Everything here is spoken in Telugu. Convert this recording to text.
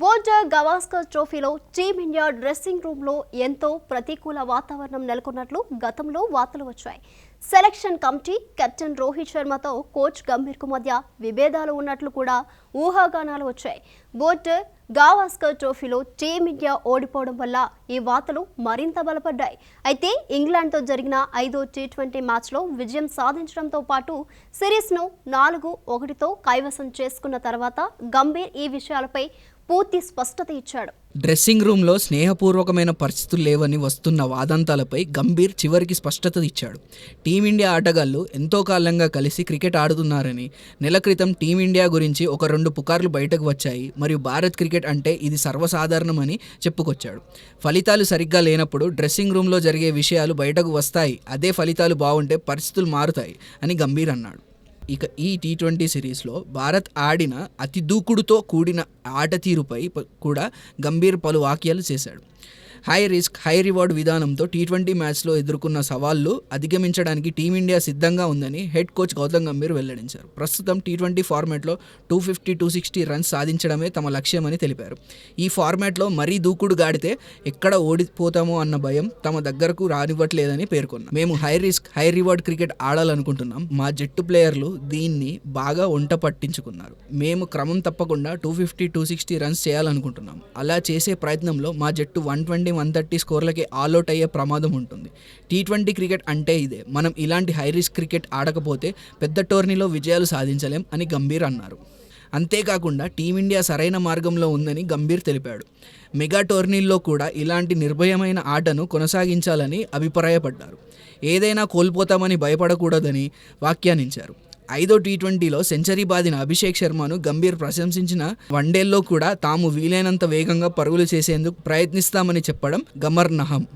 బోర్డర్ గవాస్కర్ ట్రోఫీలో టీమిండియా డ్రెస్సింగ్ రూమ్లో ఎంతో ప్రతికూల వాతావరణం నెలకొన్నట్లు గతంలో వార్తలు వచ్చాయి. సెలక్షన్ కమిటీ కెప్టెన్ రోహిత్ శర్మతో కోచ్ గంభీర్కు మధ్య విభేదాలు ఉన్నట్లు కూడా ఊహాగానాలు వచ్చాయి. బోర్డర్ గావాస్కర్ ట్రోఫీలో టీమిండియా ఓడిపోవడం వల్ల ఈ వార్తలు మరింత బలపడ్డాయి. అయితే ఇంగ్లాండ్తో జరిగిన ఐదో టీ ట్వంటీ మ్యాచ్లో విజయం సాధించడంతో పాటు సిరీస్ను నాలుగు ఒకటితో కైవసం చేసుకున్న తర్వాత గంభీర్ ఈ విషయాలపై పూర్తి స్పష్టత ఇచ్చాడు. డ్రెస్సింగ్ రూమ్లో స్నేహపూర్వకమైన పరిస్థితులు లేవని వస్తున్న వాదంతాలపై గంభీర్ చివరికి స్పష్టత ఇచ్చాడు. టీమిండియా ఆటగాళ్ళు ఎంతో కాలంగా కలిసి క్రికెట్ ఆడుతున్నారని నెల క్రితం టీమిండియా గురించి ఒక రెండు పుకార్లు బయటకు వచ్చాయి మరియు భారత్ క్రికెట్ అంటే ఇది సర్వసాధారణమని చెప్పుకొచ్చాడు. ఫలితాలు సరిగ్గా లేనప్పుడు డ్రెస్సింగ్ రూమ్లో జరిగే విషయాలు బయటకు వస్తాయి అదే ఫలితాలు బాగుంటే పరిస్థితులు మారుతాయి అని గంభీర్ అన్నాడు. ఇక ఈ టీ ట్వంటీ సిరీస్లో భారత్ ఆడిన అతి దూకుడుతో కూడిన ఆట తీరుపై కూడా గంభీర్ పలు వాక్యాలు చేశాడు. హై రిస్క్ హై రివార్డ్ విధానంతో టీ ట్వంటీ మ్యాచ్లో ఎదుర్కొన్న సవాళ్ళు అధిగమించడానికి టీమిండియా సిద్ధంగా ఉందని హెడ్ కోచ్ గౌతమ్ గంభీర్ వెల్లడించారు. ప్రస్తుతం టీ ట్వంటీ ఫార్మాట్లో two fifty two sixty runs సాధించడమే తమ లక్ష్యమని తెలిపారు. ఈ ఫార్మాట్లో మరీ దూకుడు గాడితే ఎక్కడ ఓడిపోతామో అన్న భయం తమ దగ్గరకు రానివ్వట్లేదని పేర్కొన్నారు. మేము high risk high reward cricket ఆడాలనుకుంటున్నాం. మా జట్టు ప్లేయర్లు దీన్ని బాగా వంట పట్టించుకున్నారు. మేము క్రమం తప్పకుండా two fifty two sixty runs చేయాలనుకుంటున్నాం. అలా చేసే ప్రయత్నంలో మా జట్టు వన్ ట్వంటీ వన్ థర్టీ స్కోర్లకి ఆల్అౌట్ అయ్యే ప్రమాదం ఉంటుంది. టీ ట్వంటీ క్రికెట్ అంటే ఇదే. మనం ఇలాంటి హై రిస్క్ క్రికెట్ ఆడకపోతే పెద్ద టోర్నీలో విజయాలు సాధించలేం అని గంభీర్ అన్నారు. అంతేకాకుండా టీమిండియా సరైన మార్గంలో ఉందని గంభీర్ తెలిపాడు. మెగా టోర్నీల్లో కూడా ఇలాంటి నిర్భయమైన ఆటను కొనసాగించాలని అభిప్రాయపడ్డారు. ఏదైనా కోల్పోతామని భయపడకూడదని వ్యాఖ్యానించారు. ఐదో టీ ట్వంటీలో సెంచరీ బాదిన అభిషేక్ శర్మను గంభీర్ ప్రశంసించిన వన్డేల్లో కూడా తాము వీలైనంత వేగంగా పరుగులు చేసేందుకు ప్రయత్నిస్తామని చెప్పడం గమర్నహం.